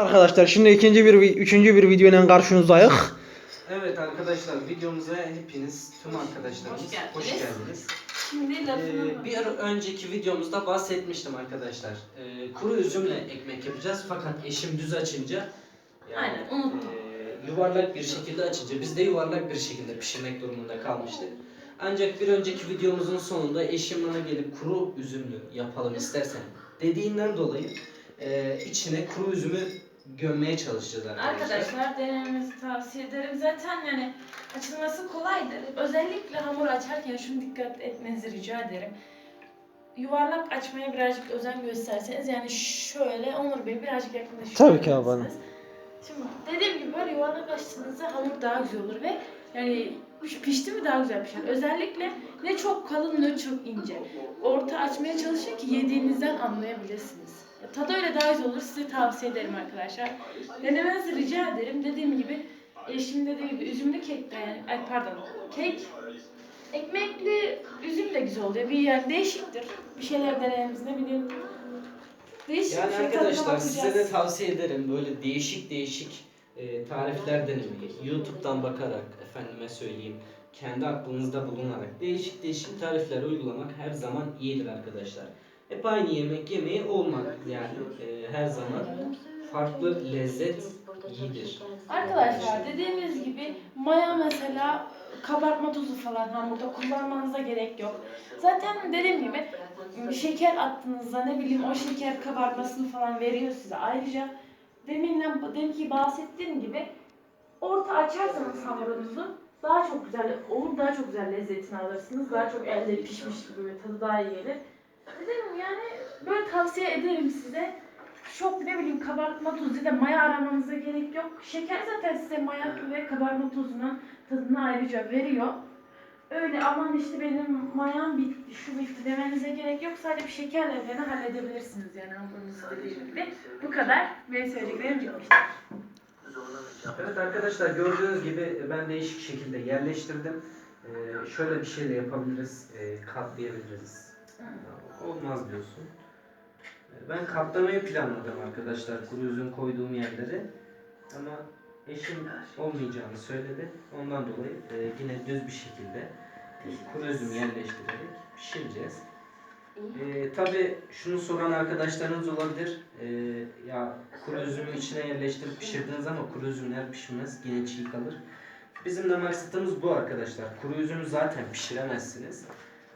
Arkadaşlar şimdi ikinci bir üçüncü bir videonun karşınızdayız. Evet arkadaşlar videomuza hepiniz tüm arkadaşlarımız Hoş geldiniz. hoş geldiniz. Şimdi lafını Ee, bir önceki videomuzda bahsetmiştim arkadaşlar. Ee, kuru üzümle ekmek yapacağız fakat eşim düz açınca Aynen, unuttum. e, yuvarlak bir şekilde açınca biz de yuvarlak bir şekilde pişirmek durumunda kalmıştık. Ancak bir önceki videomuzun sonunda eşim bana gelip kuru üzümlü yapalım istersen dediğinden dolayı e, içine kuru üzümü gömmeye çalışacağız arkadaşlar. Arkadaşlar denemenizi tavsiye ederim. Zaten yani açılması kolaydır. Özellikle hamur açarken şunu dikkat etmenizi rica ederim. Yuvarlak açmaya birazcık özen gösterseniz yani şöyle Onur Bey birazcık yakınlaşıyor. Tabii ki abi hanım. Şimdi dediğim gibi böyle yuvarlak açtığınızda hamur daha güzel olur ve yani pişti mi daha güzel pişer. Özellikle ne çok kalın ne çok ince. Orta açmaya çalışın ki yediğinizden anlayabilirsiniz. Tadı öyle daha güzel olur. Size tavsiye ederim arkadaşlar. Denemenizi rica ederim. Dediğim gibi eşim dediği gibi üzümlü kek de yani ay pardon kek ekmekli üzüm de güzel oluyor. Bir yani değişiktir. Bir şeyler denememiz ne bileyim. Değişik Yani şey arkadaşlar size de tavsiye ederim böyle değişik değişik e, tarifler denemeyi. YouTube'dan bakarak efendime söyleyeyim kendi aklınızda bulunarak değişik değişik tarifler uygulamak her zaman iyidir arkadaşlar. Hep aynı yemek yemeği olmak yani e, her zaman farklı lezzet iyidir. Arkadaşlar dediğimiz gibi maya mesela kabartma tozu falan hamurda kullanmanıza gerek yok. Zaten dediğim gibi şeker attığınızda ne bileyim o şeker kabartmasını falan veriyor size. Ayrıca deminden deminki bahsettiğim gibi orta açarsanız hamurunuzu daha çok güzel olur, daha çok güzel lezzetini alırsınız. Daha çok elde pişmiş gibi tadı daha iyi gelir. Dedim yani böyle tavsiye ederim size. Çok ne bileyim kabartma tozu ya da maya aramanıza gerek yok. Şeker zaten size maya ve kabartma tozunun tadını ayrıca veriyor. Öyle aman işte benim mayam bitti, şu bitti demenize gerek yok. Sadece bir şekerle falan halledebilirsiniz yani hamurunuzu dediğim gibi. Bu kadar. Benim söyleyeceklerim bitmiştir. Evet arkadaşlar gördüğünüz gibi ben değişik şekilde yerleştirdim. Ee, şöyle bir şey de yapabiliriz. Ee, katlayabiliriz. Olmaz diyorsun. Ee, Ben katlamayı planladım arkadaşlar kuru üzüm koyduğum yerleri. Ama eşim olmayacağını söyledi. Ondan dolayı e, yine düz bir şekilde kuru üzüm yerleştirerek pişireceğiz. Ee, Tabi şunu soran arkadaşlarınız olabilir. Ee, ya kuru üzümü içine yerleştirip pişirdiniz ama kuru üzümler pişmez. Yine çiğ kalır. Bizim de maksadımız bu arkadaşlar. Kuru üzümü zaten pişiremezsiniz.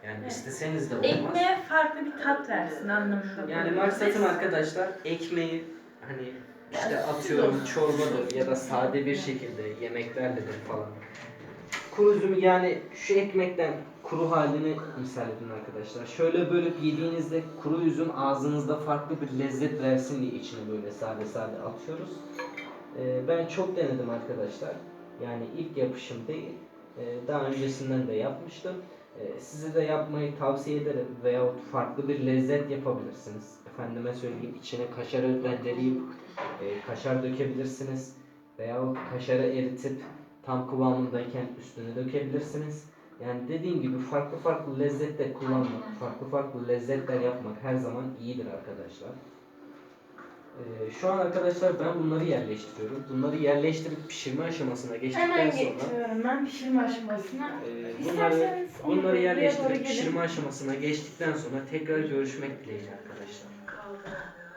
Yani Evet. isteseniz de olmaz. Ekmeğe farklı bir tat versin anlamında. Yani bu. maksadım Biz- arkadaşlar ekmeği hani işte atıyorum çorbadır ya da sade bir şekilde yemeklerledir falan. Kuru üzümü yani şu ekmekten kuru halini misal edin arkadaşlar. Şöyle bölüp yediğinizde kuru üzüm ağzınızda farklı bir lezzet versin diye içine böyle sade sade atıyoruz. Ee, ben çok denedim arkadaşlar. Yani ilk yapışım değil. Ee, daha öncesinden de yapmıştım. Ee, size de yapmayı tavsiye ederim veyahut farklı bir lezzet yapabilirsiniz. Efendime söyleyeyim içine kaşarı rendeleyip e, kaşar dökebilirsiniz. Veyahut kaşarı eritip tam kıvamındayken üstüne dökebilirsiniz. Yani dediğim gibi farklı farklı lezzetler kullanmak, farklı farklı lezzetler yapmak her zaman iyidir arkadaşlar. Ee, şu an arkadaşlar ben bunları yerleştiriyorum. Bunları yerleştirip pişirme aşamasına geçtikten Hemen sonra getiriyorum ben pişirme aşamasına. ee, bunları İsterseniz onu Bunları buraya doğru yerleştirip gelin. pişirme aşamasına geçtikten sonra tekrar görüşmek dileğiyle arkadaşlar.